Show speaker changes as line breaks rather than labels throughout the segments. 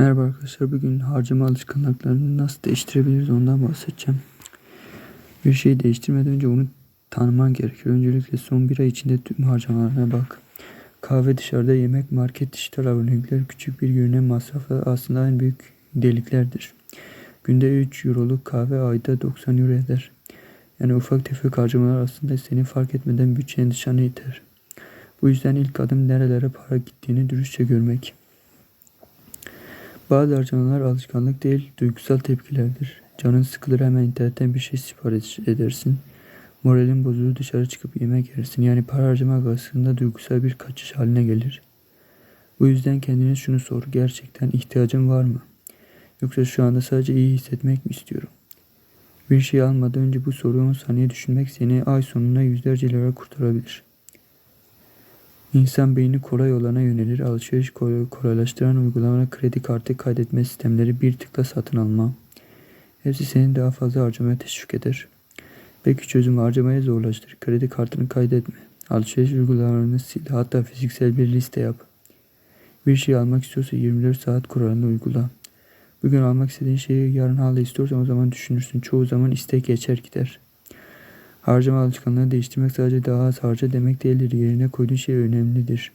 Merhaba arkadaşlar. Bugün harcama alışkanlıklarını nasıl değiştirebiliriz ondan bahsedeceğim. Bir şeyi değiştirmeden önce onu tanıman gerekiyor. Öncelikle son bir ay içinde tüm harcamalarına bak. Kahve dışarıda yemek, market dijital abonelikler, küçük bir görünen masraflar aslında en büyük deliklerdir. Günde 3 euroluk kahve ayda 90 euro eder. Yani ufak tefek harcamalar aslında seni fark etmeden bütçeni dışarı iter. Bu yüzden ilk adım nerelere para gittiğini dürüstçe görmek. Bazı harcamalar alışkanlık değil, duygusal tepkilerdir. Canın sıkılır hemen internetten bir şey sipariş edersin. Moralin bozulur dışarı çıkıp yemek yersin. Yani para harcamak aslında duygusal bir kaçış haline gelir. Bu yüzden kendine şunu sor. Gerçekten ihtiyacın var mı? Yoksa şu anda sadece iyi hissetmek mi istiyorum? Bir şey almadan önce bu soruyu 10 saniye düşünmek seni ay sonuna yüzlerce lira kurtarabilir. İnsan beyni kolay olana yönelir. Alışveriş kolay- kolaylaştıran uygulamalar, kredi kartı kaydetme sistemleri bir tıkla satın alma. Hepsi seni daha fazla harcamaya teşvik eder. Belki çözüm harcamayı zorlaştır. Kredi kartını kaydetme. Alışveriş uygulamalarını sil. Hatta fiziksel bir liste yap. Bir şey almak istiyorsa 24 saat kuralını uygula. Bugün almak istediğin şeyi yarın hala istiyorsan o zaman düşünürsün. Çoğu zaman istek geçer gider. Harcama alışkanlığını değiştirmek sadece daha az harca demek değildir. Yerine koyduğun şey önemlidir.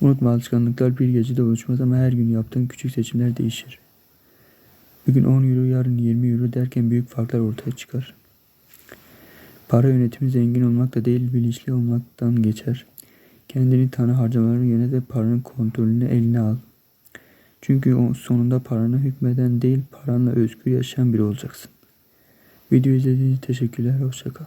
Unutma alışkanlıklar bir gecede oluşmaz ama her gün yaptığın küçük seçimler değişir. Bugün 10 euro yarın 20 euro derken büyük farklar ortaya çıkar. Para yönetimi zengin olmakla değil bilinçli olmaktan geçer. Kendini tanı harcamalarını yönet ve paranın kontrolünü eline al. Çünkü sonunda paranı hükmeden değil paranla özgür yaşayan biri olacaksın. Video izlediğiniz için teşekkürler. Hoşçakal.